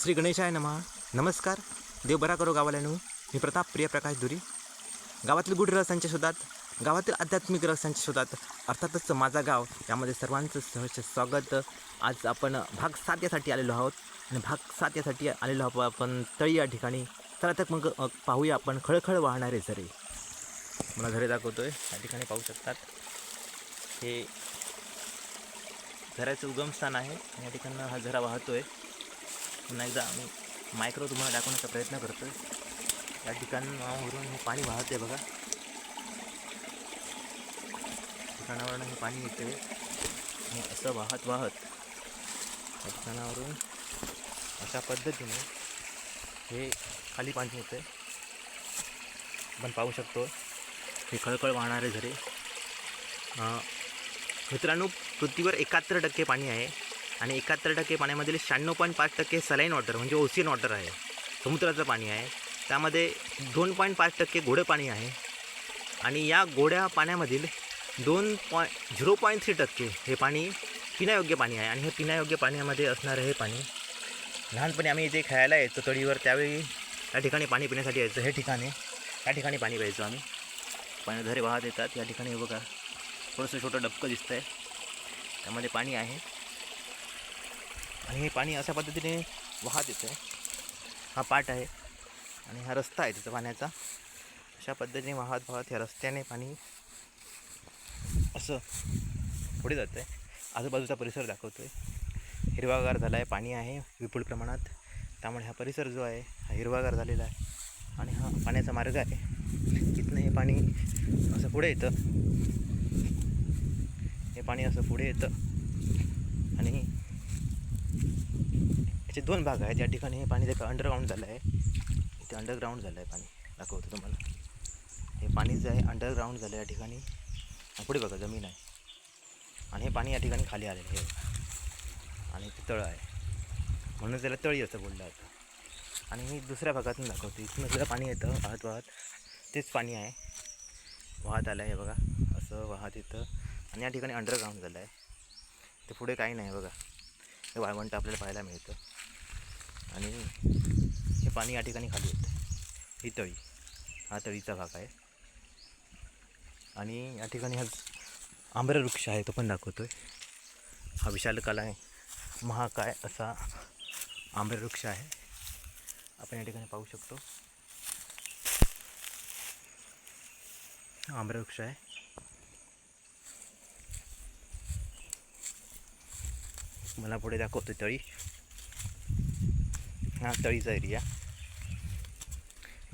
श्री गणेशाय नमा. नमस्कार. देव बरा करो गावाल्यानू मी प्रताप प्रिय प्रकाश दुरी गावातील गुढ रहस्यांच्या शोधात गावातील आध्यात्मिक रहस्यांच्या शोधात अर्थातच माझा गाव यामध्ये सर्वांचं सहर्ष स्वागत. आज आपण भाग सात यासाठी आलेलो आहोत. आणि भाग सात यासाठी आलेलो आहोत आपण तळी या ठिकाणी. चला तर मग पाहूया आपण खळखळ वाहणारे झरे. मला झरे दाखवतो आहे या ठिकाणी पाहू शकतात. हे झऱ्याचं उगमस्थान आहे. या ठिकाणं हा झरा वाहतो आहे पुन्हा एकदा आम्ही मायक्रो तुम्हाला दाखवण्याचा प्रयत्न करतो आहे या ठिकाणावरून हे पाणी वाहते बघा. ठिकाणावरून हे पाणी येते आणि असं वाहत वाहत या ठिकाणावरून अशा पद्धतीने हे खाली पाणी येतं आपण पाहू शकतो हे खळखळ वाहणारे झरे. मित्रांनो पृथ्वीवर एकाहत्तर टक्के पाणी आहे. आणि एकाहत्तर टक्के पाण्यामधील शहाण्णव पॉईंट पाच टक्के सलाईन वॉटर म्हणजे ओसियन वॉटर आहे. समुद्राचं पाणी आहे. त्यामध्ये दोन पॉईंट पाच टक्के गोडं पाणी आहे. आणि या गोड्या पाण्यामधील दोन पॉईंट झिरो पॉईंट थ्री टक्के हे पाणी पिण्यायोग्य पाणी आहे. आणि हे पिण्यायोग्य पाण्यामध्ये असणारं हे पाणी लहानपणी आम्ही इथे खेळायला यायचो तळीवर त्यावेळी या ठिकाणी पाणी पिण्यासाठी यायचं. हे ठिकाणी या ठिकाणी पाणी प्यायचो आम्ही. पाणी धरे वाहत येतात. या ठिकाणी बघा थोडंसं छोटं डबकं दिसतं आहे त्यामध्ये पाणी आहे. आणि हे पाणी अशा पद्धतीने वाहत येतं. आहे हा पाट आहे आणि हा रस्ता आहे तिथं पाण्याचा. अशा पद्धतीने वाहत वाहत ह्या रस्त्याने पाणी असं पुढे जातं आहे आजूबाजूचा परिसर दाखवतो आहे हिरवागार झाला आहे पाणी आहे विपुल प्रमाणात. त्यामुळे हा परिसर जो आहे हा हिरवागार झालेला आहे. आणि हा पाण्याचा मार्ग आहे. इथनं हे पाणी असं पुढे येतं. हे पाणी असं पुढे येतं आणि याचे दोन भाग आहेत. या ठिकाणी हे पाणी देखा अंडरग्राऊंड झालं आहे इथे अंडरग्राऊंड झालं आहे पाणी. दाखवतो तुम्हाला. हे पाणी जे आहे अंडरग्राऊंड झालं आहे या ठिकाणी. पुढे बघा जमीन आहे. आणि हे पाणी या ठिकाणी खाली आलेलं आहे. हे बघा. आणि ते तळं आहे. म्हणून त्याला तळी असं बोललं जातं. आणि मी दुसऱ्या भागातून दाखवतो. इथून सुद्धा पाणी येतं वाहत वाहत. तेच पाणी आहे. वाहत आलं आहे बघा. असं वाहत येतं. आणि या ठिकाणी अंडरग्राऊंड झालं आहे ते पुढे काही नाही बघा. हे वाळवंट आपल्याला पाहायला मिळतं. आणि हे पाणी या ठिकाणी खाली येतं. ही तळी. हा तळीचा भाग आहे. आणि या ठिकाणी हा आंबरवृक्ष आहे तो पण दाखवतो आहे हा विशालकाला आहे. महाकाय असा आंबरवृक्ष आहे. आपण या ठिकाणी पाहू शकतो. आंबरवृक्ष आहे. मला पुढे दाखवतो तळी. हा तळीचा एरिया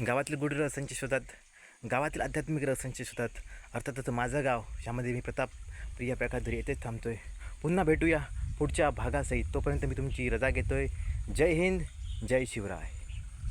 गावातील गुढ रसांच्या शोधात गावातील आध्यात्मिक रहस्यांच्या शोधात अर्थातच माझं गाव यामध्ये मी प्रताप प्रिया प्रकाशधरी येथेच थांबतो आहे पुन्हा भेटूया पुढच्या भागासहित. तोपर्यंत मी तुमची रजा घेतो आहे जय हिंद जय शिवराय.